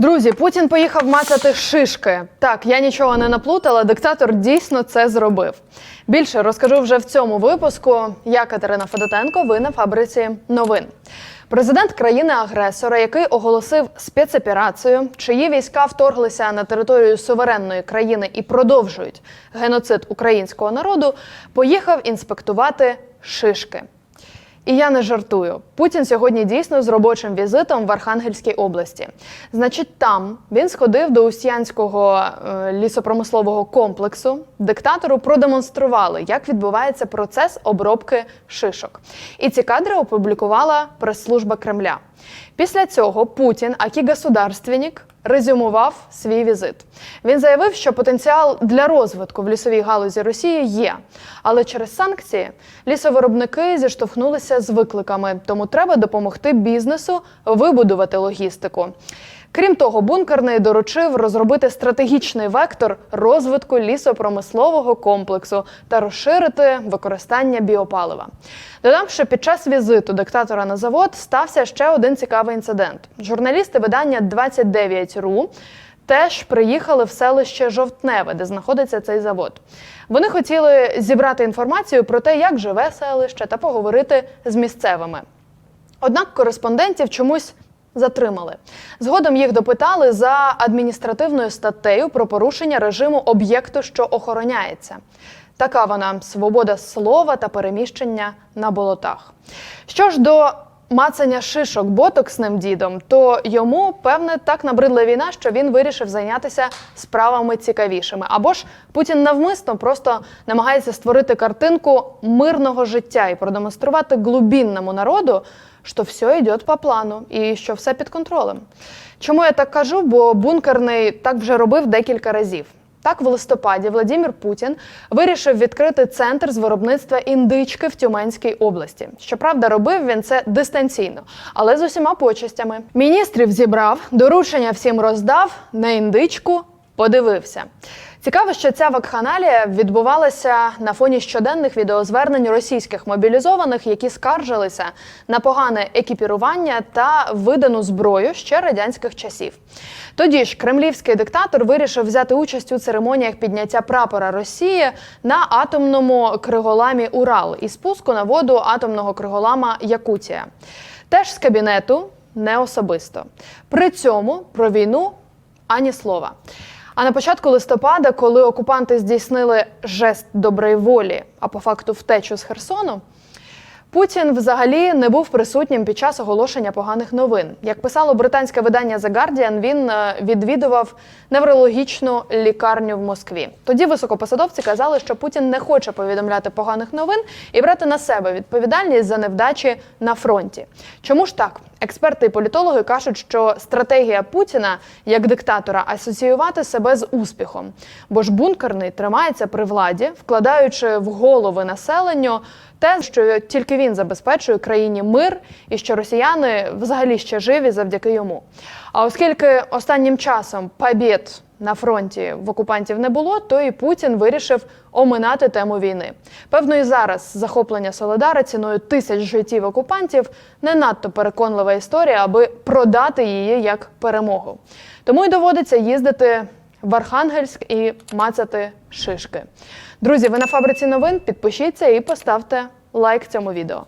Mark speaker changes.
Speaker 1: Друзі, Путін поїхав мацати шишки. Так, я нічого не наплутала. Диктатор дійсно це зробив. Більше розкажу вже в цьому випуску. Я Катерина Федотенко. Ви на фабриці новин. Президент країни-агресора, який оголосив спецоперацію, чиї війська вторглися на територію суверенної країни і продовжують геноцид українського народу, поїхав інспектувати шишки. І я не жартую. Путін сьогодні дійсно з робочим візитом в Архангельській області. Значить, там він сходив до Устянського е, лісопромислового комплексу. Диктатору продемонстрували, як відбувається процес обробки шишок. І ці кадри опублікувала прес-служба Кремля. Після цього Путін, акі государственник, резюмував свій візит. Він заявив, що потенціал для розвитку в лісовій галузі Росії є, але через санкції лісовиробники зіштовхнулися з викликами, тому треба допомогти бізнесу вибудувати логістику. Крім того, бункерний доручив розробити стратегічний вектор розвитку лісопромислового комплексу та розширити використання біопалива. Додам, що під час візиту диктатора на завод стався ще один цікавий інцидент. Журналісти видання 29.ru теж приїхали в селище Жовтневе, де знаходиться цей завод. Вони хотіли зібрати інформацію про те, як живе селище, та поговорити з місцевими. Однак кореспондентів чомусь затримали. Згодом їх допитали за адміністративною статтею про порушення режиму об'єкту, що охороняється. Така вона свобода слова та переміщення на болотах. Що ж до мацання шишок ботоксним дідом, то йому, певне, так набридла війна, що він вирішив зайнятися справами цікавішими. Або ж Путін навмисно просто намагається створити картинку мирного життя і продемонструвати глубінному народу, що все йде по плану і що все під контролем. Чому я так кажу? Бо бункерний так вже робив декілька разів. Так, в листопаді Владимир Путін вирішив відкрити центр з виробництва індички в Тюменській області. Щоправда, робив він це дистанційно, але з усіма почестями. Міністрів зібрав, доручення всім роздав, на індичку подивився. Цікаво, що ця вакханалія відбувалася на фоні щоденних відеозвернень російських мобілізованих, які скаржилися на погане екіпірування та видану зброю ще радянських часів. Тоді ж кремлівський диктатор вирішив взяти участь у церемоніях підняття прапора Росії на атомному криголамі Урал і спуску на воду атомного криголама Якутія. Теж з кабінету не особисто. При цьому про війну ані слова. А на початку листопада, коли окупанти здійснили жест доброї волі, а по факту втечу з Херсону, Путін взагалі не був присутнім під час оголошення поганих новин. Як писало британське видання The Guardian, він е, відвідував неврологічну лікарню в Москві. Тоді високопосадовці казали, що Путін не хоче повідомляти поганих новин і брати на себе відповідальність за невдачі на фронті. Чому ж так? Експерти і політологи кажуть, що стратегія Путіна як диктатора асоціювати себе з успіхом, бо ж бункерний тримається при владі, вкладаючи в голови населенню те, що тільки він забезпечує країні мир і що росіяни взагалі ще живі завдяки йому. А оскільки останнім часом побід на фронті в окупантів не було, то і Путін вирішив оминати тему війни. Певно, і зараз захоплення Соледара ціною тисяч життів окупантів не надто переконлива історія, аби продати її як перемогу. Тому й доводиться їздити в Архангельськ і мацати шишки. Друзі, ви на фабриці новин. Підпишіться і поставте лайк цьому відео.